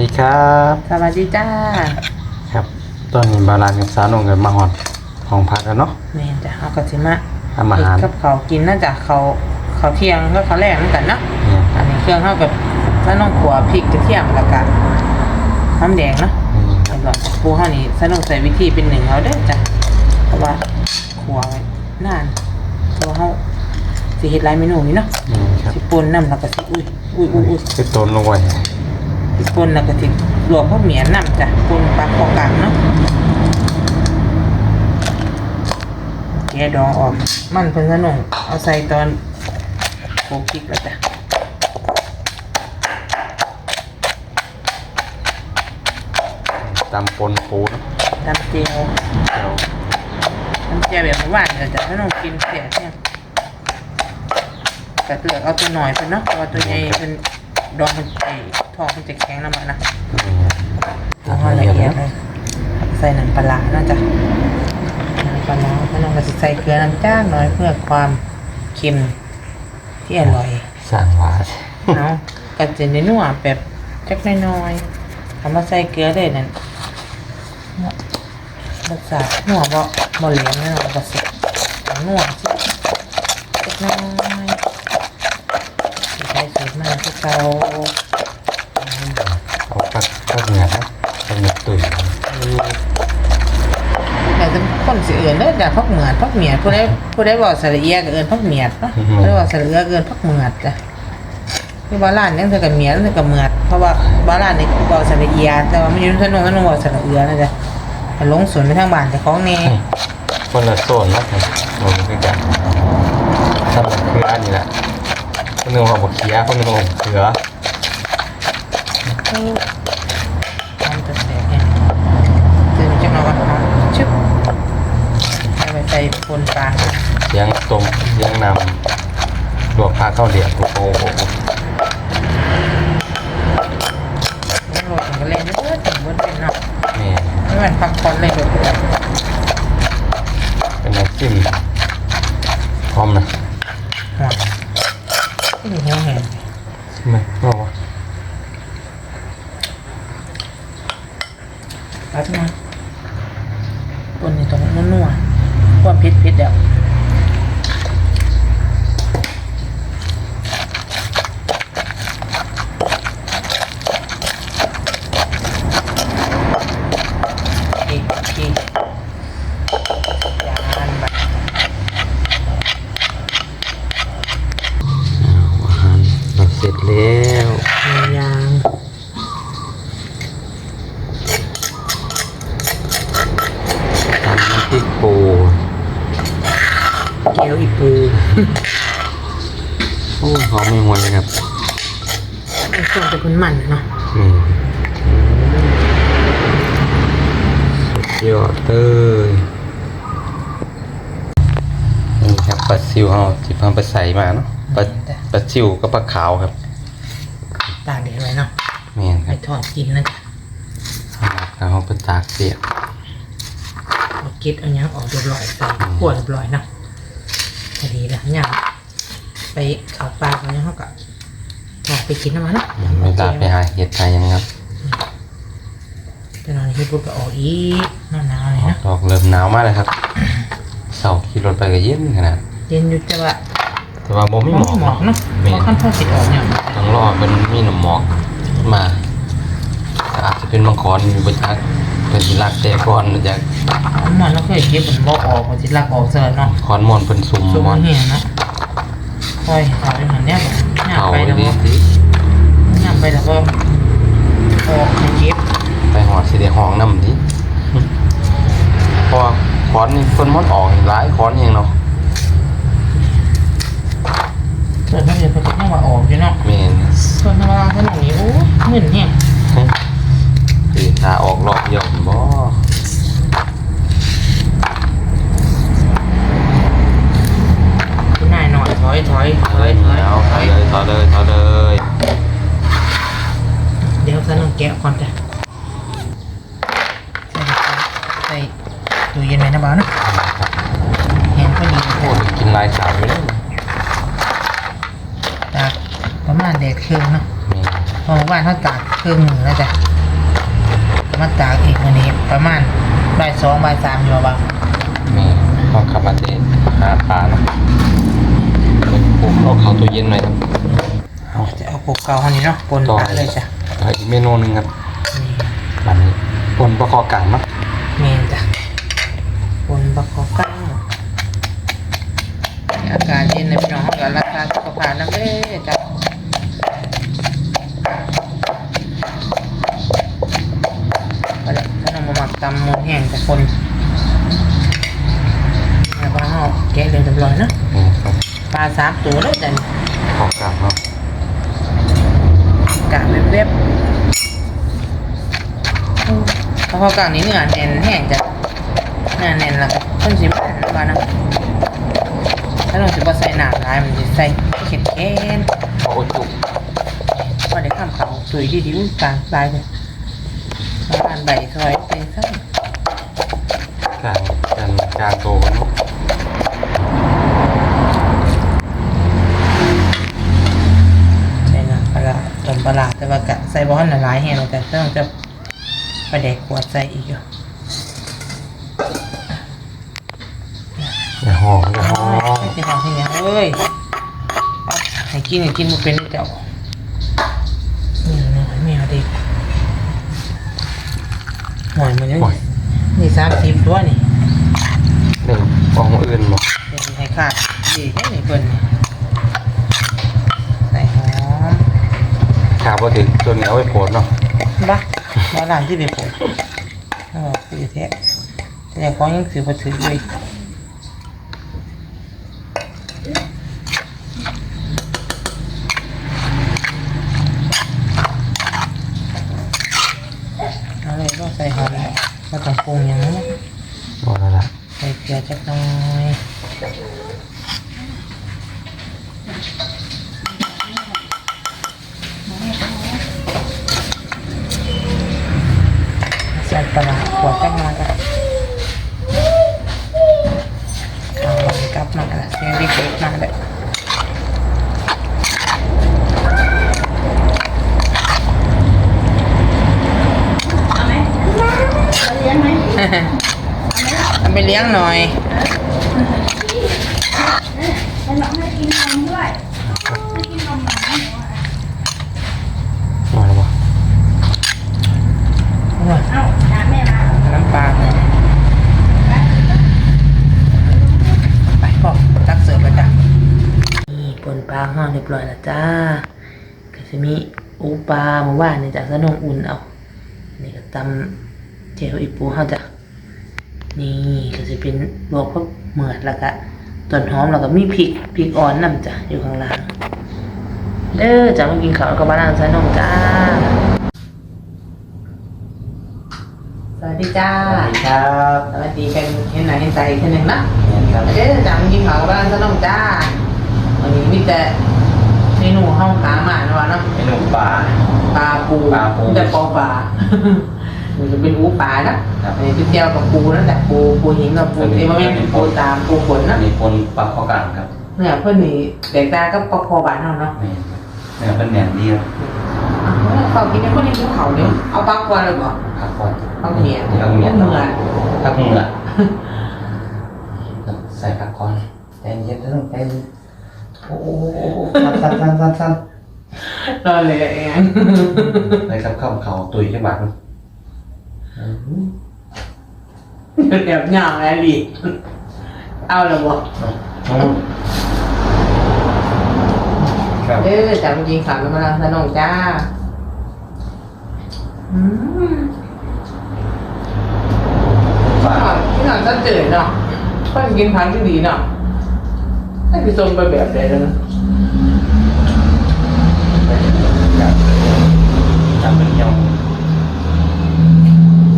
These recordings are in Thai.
ดีครับ สวัสดีจ้าครับตอนนี้บาลานกับสาวหนงกันมาหอดห้องพักกันเนาะแม่นจ้ะเอากระสิมาทำอาหารเฮ็ดกับเขาวกินน่าจะเขาเขาวเที่ยงก็เขาวแรกเหมือนกันเนาะเนี่ยอันนี้เครื่องเท่ากับถ้าน้องขัวพริกกระเทียมแล้วก็น้ำแดงเนาะ นี่คแล้รับวก็ปูเฮานี่ถ้าน้องใส่วิธีเป็นหนึ่งเอาเด้อจ้ะเพราะว่าขัวไว้นานเพราะว่าเฮาสิเฮ็ดหลายเมนูนี่เนาะนี่ครับสิป่นน้ำแล้วก็สิอุ้ยอุ้ยอุ้ยอุ้ย คือต้นลงไว้ สิป่นแล้วก็สิรวมพวกเหมียนน้ำจ้ะป่นปลาของกลางเนาะแกะดองออก มันเพิ่นสนุกเอาใส่ตอนโขลกพริกแล้วจ้ะตำปนปูเนาะตำเจียวเดี๋ยวตำเจียวแบบหวานเลยจ้ะถ้าน้องกินเสียเนี่ยแต่เลือกเอาตัวหน่อยเพิ่นเนาะเพราะว่าตัวใหญ่เพิ่น ดองมันไอ้ทองมันจะแข็งน้ำมันนะนี่เอาให้ละเอียดเลยใส่น้ำปลาร้านะจ๊ะน้ำปลาร้าถ้าน้องก็จะใส่เกลือน้ำจ้างหน่อยเพื่อความเค็มที่อร่อยสั่งหวานเอาก็จะในนัวแบบจักน้อยๆทำมาใส่เกลือได้นั่นรสชาตินัวบ่บ่เหลวแน่นอนก็สินัวสิจักน้อยสิใส่สูตรมาที่ เก่าเอาปักปักเหนือนะปักเหนือตุ๋ยแต่จะคนสิเอื่นเด้อจ้ะพักเหมือดพักเหมียดผู้ใดผู้ใดบอกสระเอียก็เอื่นพักเหมียดเนาะผู้ใดบอกสระเอียก็เอื่นพักเหมือดจ้ะที่บ้านร้านเนี่ยเธอกับเหมียดเธอกับเหมือดเพราะว่าบ้านร้านนี่บอกสระเอียแต่ว่าไมันอยู่ในถนนถนนบอกสระเอือนะจ๊ะแต่ลงสวนไปทางบ้านแต่ของนี่คนละโซนนะครับเราคือกันถ้ามันคืออันนี้แหละ คนหนึงว่าบกเคี้ยคนหนึงว่าบกเขือทำจะแสกเนี่ยเจอจังหวะว่าชึบเอาไปใส่ปนปลาเสียงต้มเสียงนำลวกผ้าข้าวเหลียบโอ้โหแล้วโรยถึงก็เล่นเยอะถึงบนเป็นเนาะนี่ไม่เหมือนพักผ่อนเลยแบบแบบเป็นน้ำจิ้มพร้อมนะ หัวที่อยู่แห้งแห้ง ใช่ไหมบอกว่า รับมาปนในตรงนั้นนัวๆความเผ็ดเผ็ดเดี๋ยวอีกอีกยานแบบ อาหารเราเสร็จแล้ว ยาง ทำน้ำพริกปู เกี๊ยวอีปู โอ้หอมไม่หวนเลยครับ เป็นส่วนจะคุณมันเนาะ อืมสุดยอดเลยนี่ครับปลาซิว เราที่เพิ่มไปใส่มาเนาะปลาปลาซิวก็ปลาขาวครับตากเด็ดไว้เนาะเมียนคไปรับทอดกินนะจ๊ะแล้วเขาเป็นตากเสียบเอากิดเอาหยังออกเรียบร้อยใส่ขวดเรียบร้อยเนาะพอดีแล้วเนี่ยไปเขาปลาเขาเนี่ยเขาก็ออกไปกินน้ำมันเนาะไม่ลาไปหาเห็ดไทยยังครับแต่นอนที่ปุ๊บก็ออกอีกหนาวๆเลยนะ ดอกเริ่มหนาวมากเลยครับเสาขี่รถไปก็เย็นขนาดเย็นอยู่แต่ว่า แต่ว่าโมไม่มันหมอกหมอกเนาะเพเมียราะขั้นพ่อสิออกเนี่ยต้องรอเป็นมีหนำหมอกมาแต่อาจจะเป็นมังกรอยู่บนทักเป็นที่รักแต่ก่อนจากมันมันเราเคยเก็บมันบ่ออกมันสิลักออกเสิร์เนาะคอนมอนเป็นสุ่มซุ่มมอนเหียเนาะคอยเอาไปหันเนี่ยแบบย่างเอาไปไว้แล้วดิก็ย่างไปแล้วก็ออกให้เก็บไปหอดสิได้ห้องน้ำดิเพราะว่าคอนนี่คนมอนออกหลายคอนเองเนาะ ส่วนที่เหลือก็ยังว่าออกอยู่เนาะเมนส่วนธรรมดาขนาดนี้โอ้เงินเนี่ยคือตาออกรอบเดียวบ่คุณนายหน่อยถอยถอยถอยถอยเอาถต่ออยเลยต่อเลยต่อเลยเดี๋ยวฉันต้องแกะก่อนจ้ะใส่ตู้เย็นไว้นะบ้าวนะเห็นพอดีโอ้ยกินลายขาวไปเลย จากประมาณ แดดเครื่องเนาะเมนเพอบ้านเขาตากครึ่งหนึ่งแล้วจ้ะมาตากอีกวันนี้ประมาณบ่ายสองบ่ายสามอยู่บ้างนี่ต้องขับมาเตะหาปลาเนาะปลูกเอาเข้าตู้เย็นหน่อยครับเอาจะเอาปลูกเก่าเท่านี้เนาะปนต่อปลาเลยจ้ะเอาอีกเมนูหนึงครับนี่อันนี้ปนปลาคอกลางเนาะเมนจ้ะปนปลาขอกั้งอากาศเย็นาสามตัวเลยจ้ะนี่คอกลางเนาะกะเว็บๆอืมเพราะเขากลางนี้เนื้อแน่นแห้งจ้ะเนื้อแน่นแล้วก็ต้นสิบอันบ้านะถ้าเราสิบ่ใส่หนามลายมันจะใส่เข็ดแค้นพอจุกว่าได้ข้ามเขาสวยดีดีอุ้ยกลางลายเลยมาอ่านใบซอยเป็นซ้กลางกลางกลางโตกันเนาะำใส่น้ำปลา ร้าต้มปลาร้าแต่ว่ากะใส่บ้อนละลายแห้งเลยแต่ต้องจะประเด็กขวดใส่อีกอยู่อย่าห่ออย่าห่อไม่ใช่ของที่ยังเอ้ยเอาให้กินให้กินมันเป็นเจ้านี่น้อยแมวเด็กหอยมันนี่โอ้ยนี่สามสิบตัวนี่เดี๋ยวฟองอื่นบอกเดี๋ยวสิให้ขาดดีแค่ไหนเพิ่นนี่ใส่หอม ขาพอถึงตัวนี้เอาไว้โผล่เนาะบ้าบ้าร้านที่ไปปลูกเออคือแท้แต่ของยังถือบ่ถือเลยเอาเลยก็ใส่หอมก็ต้องปรุงอย่างนั้นบอกแล้วล่ะใส่เกลือจักหน่อย ใส่ปลาร้าขวดจักหน่อยกันเอามันกลับมาละเสียงเด็กๆมาเลยเอาไปเลี้ยงหน่อยมาแล้วบอ กน้ำปลาไปพ่อตักเสิร์ฟไปจ้ะนี่ปนปลาห่อเรียบร้อยแล้วจ้าก็จะมีอูปลาเมื่อวานนี่จากสนงอุ่นเอา นี่ก็ตำเจลอีปูเขาจ้ะนี่ก็จะเป็นลวกพวกเหมือดแล้วก็ต้นหอมแล้วก็มีพริกพริกอ่อนนำจ้ะอยู่ข้างล่างเด้อจะมากินข้าวกับบ้านสนงจ้า ส วัสดีจ้า สวัสดีครับสวัสดีกันเห็นหน้าเห็นใจกันหนึ่งนะครับเด้อจ้ามากินข้าวกับบ้านสนงจ้า วันนี้มีแต่เมนูห้องขามาเนาะเนาะเมนูปลาปลาปูปลาปูมีแต่ปอปลามันจะเป็นอูปลานะครับอันนี้คือเจียวกับปูนั่นแหละปูปูหินกับปูอันนี้เอ้ยมันเป็นปูตามปูขนนะมีปนปลาคอกลางครับเนี่ยเพื่อนนี่แตกต่างกับปอพอบานเนาะเนาะนี่เนี่ยเป็นแหนมดีครับอะเขากินเนี่ยคนนี้กินเขาเนี่ยเอาปลากวนเลยบ่ผักก่อนปลาเหมียน เอาเหมียนเหมือนผักเหมือนใส่ผักก่อนใจเย็นๆต้องใจเย็นโอ้โหสั้นสั้นสั้นสั้นรอเลยเองเลยครับเข้าเขาตุยแค่บาทนึงเดี๋ยวหยางแล้วดิเอาเลยบ่ครับเด้อจ้ามากินข้าวกับบ้านสนงจ้า อืม ฝาพี่หน่อยก็ตื่นเนาะก็กินพันที่ดีเนาะให้พี่ส้มไปแบบใดแล้วนะทำเป็นยอง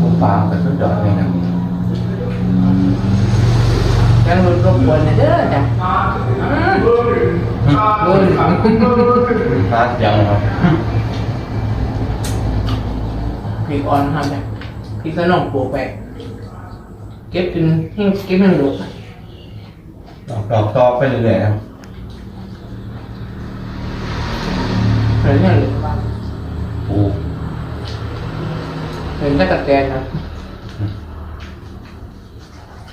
ปูปลาเป็นชุดดอกเลยนะยังรบกวนเนี่ยเด้อจ้ะอืมเออปลายังครับพริกอ่อนทำไปพริกกระหน่องปลูกไป เก็บกินให้เก็บให้ลูกดอกดอกต่อไปเรื่อยๆครับเหมือนอย่างอื่นบ้างปูอห็นก็ตะแกรงนะ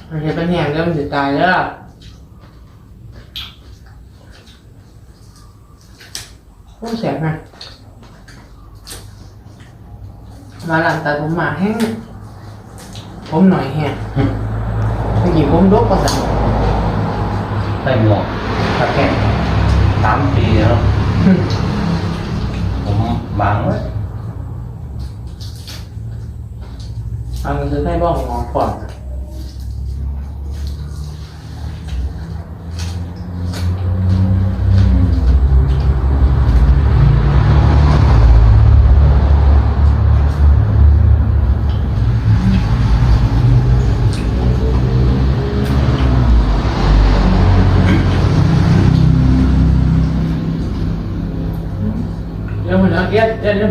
มันจะเป็นแหงแล้วมันจะตายแล้วโอ้แสบนะมาหลังตาผมหมาแห้ง ผมหน่อยแห้งเมื่อกี้ผมดกกว่าสั่งใส่หมวกถ้าแค่สามปีแล้ว ผมบางไว้เอาเงินซื้อให้บ้องงอก่อนเดี๋ยวมันเอาเอ็ดเอ็ดเล่น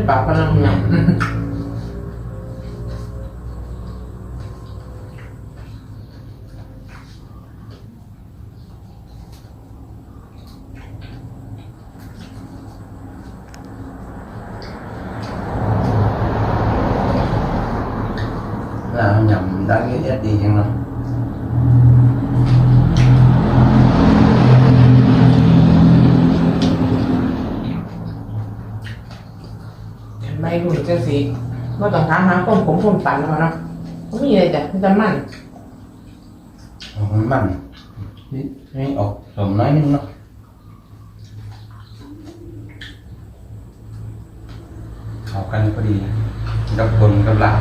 ปากพลังหนัง là nhầm đã nghĩ ít đi chăng lắm ไม่รู้ จังสิก็ต้องถามหาคนผมคนฝันเขาเนาะเขามีอะไรจ้ะมันจะมั่นมันมันนี่นี่ออกผม nói นึงเนาะเข้ากันพอดีกับคนกับหลัก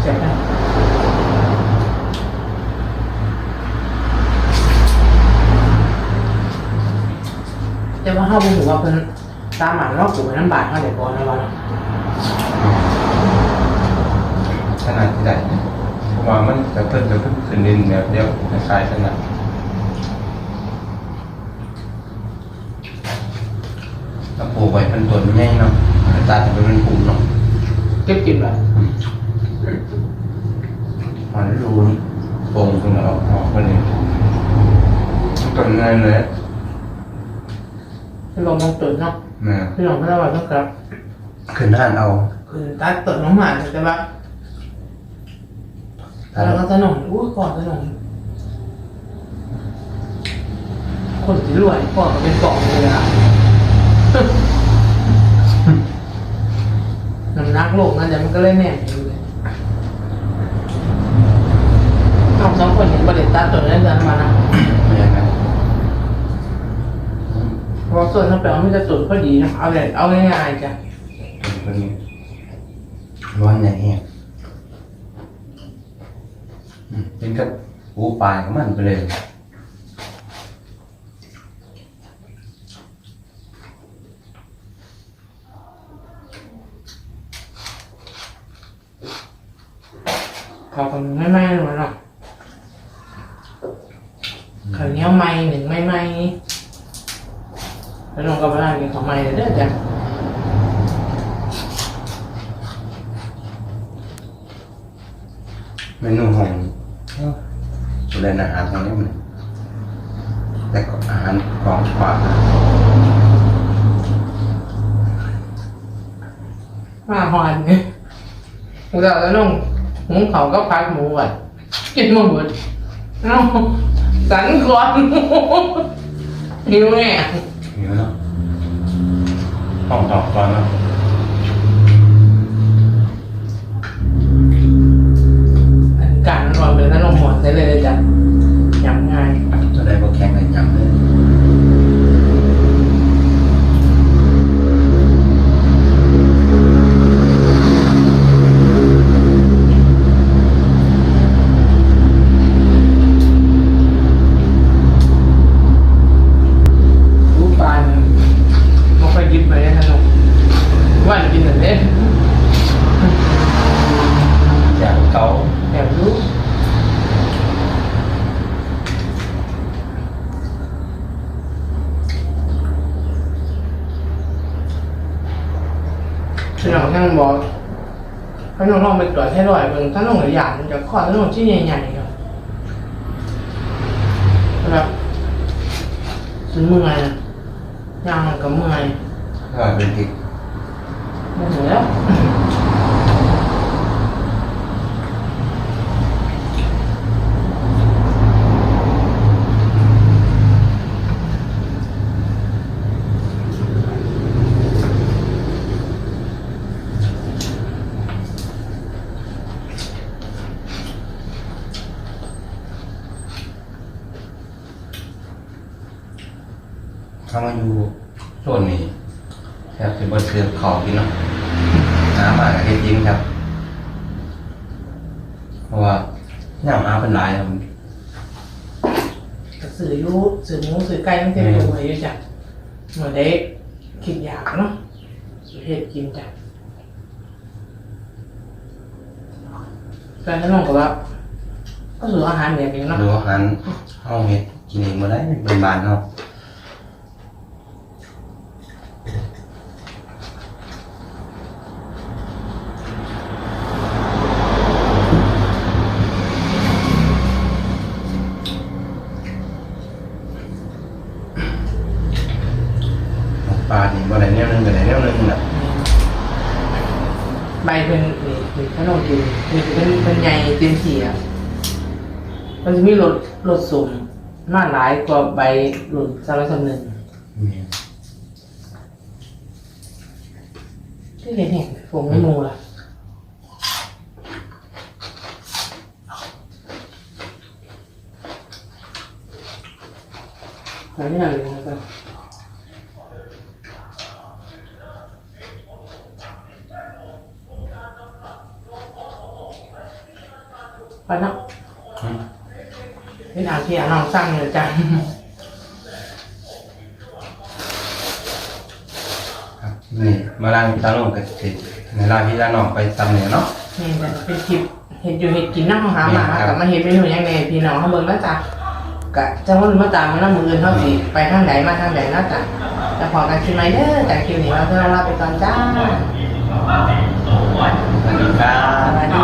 เสียไปแต่ว่าเขาบอกว่าเพิ่น ตามหมานรอบปลูกน้ำบาดเขาเดี๋ยวก่อนนะว่าขนาดที่ไหนเพราะว่ามันจะเพิ่มจะเพิ่มขึ้นดินแบบเดียวคล้ายๆกันนะถ้าปลูกไว้เป็นต้นใหญ่เนาะตัดไปเป็นปุ่มเนาะเก็บกินแบบมันรูนโป่งตรงนั้นออกออกมาเลยต้นเงินเลยที่ ลงลงตุ่นเนาะนะที่ลงพระราชวังครับขึ้นห้านเอาคือตัดตุ่นน้องหมาแต่ว่าถ้าแล้วก็สนมอู้ก่อนสนมคนที่รวยก่อนก็เป็นกล่องเลยอะน้ำหนักโลกนั่นแต่มันก็เลยแน่นอยู่เลยเอาสองคนเห็นประเด็นตาตัวนั้นเดินมานะ ไม่อย่างนั้น เพราะส่วนถ้าแปลว่ามันจะตุ่นพอดีนะเอาเลยเอาง่ายๆจ้ะต้นนี้ร้อนใหญ่แห้งอืมเป็นกับหูปลายของมันไปเลยเขาคนไม่ไม่หรอกเนาะข้าวเหนียวไม่หนึ่งไม่ไม่ แล้วลงกับร้านกินข้าวไม่เลยเด้อจ้ะเมนูของสุดอาหารของนี้มันแต่ก็อาหารของฝากมาหอนเนี่ยเราจะลงหุงเขาวก็พัดหมูอะกินมาหมดเอ้าสันคอนหมูหิวแน่หิวเนาะห้องตอบก่อนเนาะการมันรอนเป็นนั่นลงหมอนได้เลยจ้ะยำง่าย จะได้พวกแข่งกันยำเลย รู้ปานมันค่อยยิบไปนะนุว่ากินแต่เด็ด อย่างเขา แอบรู้พี่ น้องนั่งบอกพี่น้องลองไปตรวจให้ร่อยเบิ่งถ้าน้องหลายอย่างมันจะข้อถ้าน้องที่ใหญ่ๆครับครับซื้อเมื่อยนะย่างมันก็เมื่อยถ้าเป็นติดมไม่เหลือ ถ้ามาอยู่โซนนี้แทบจะบนเสือเขาพี่เนาะน้ำมากับเฮ็ดจริงครับ เพราะว่าน้ำอา เป็นหลายครับสื่อยูสื่อหมูสื่อไก่ไม่ใช่ตัวไหนอยู่จ้ะเหมือนได้คิดอยากเนาะเห็ดกินจ้ะการที่น้องกับว่าก็คืออาหารแบบนี้เนาะหรือว่าหันเฮาเฮ็ดกินเองบ่ได้เป็นบ้านเฮาปลา ใบเป็นนี่นี่ขนมกินนี่เป็นเป็นใหญ่เต็มที่อะมันจะมีรสรสสุ่มมากหลายกว่าใบหลุนสารสำนึงแม่นที่เห็นเห็นผมไม่มูล่ะหาไม่ได้เลยนะครับ ไปเนาะอืมเป็นอาที่อะน้องสร้างเลยจ้ะครับนี่มาล้างตาลงก็สิในร้านพี่ร้านน้องไปตำเนี่ยเนาะนี่จะเป็นคลิปเห็ดอยู่เห็ดกินนั่งหาหมาครับกับมาเห็ดเมนูยังไงพี่น้องเขาเบิ่งแล้วจ้ะกะจังหวัดมาตามมาแล้วมืออื่นเท่าสิไปทางไหนมาทางไหนนะจ้ะจะพอกันคิดไหมเด้อจากคลิปนี้เราเพื่อลาไปก่อนจ้าสวัสดีครัสบวัสดี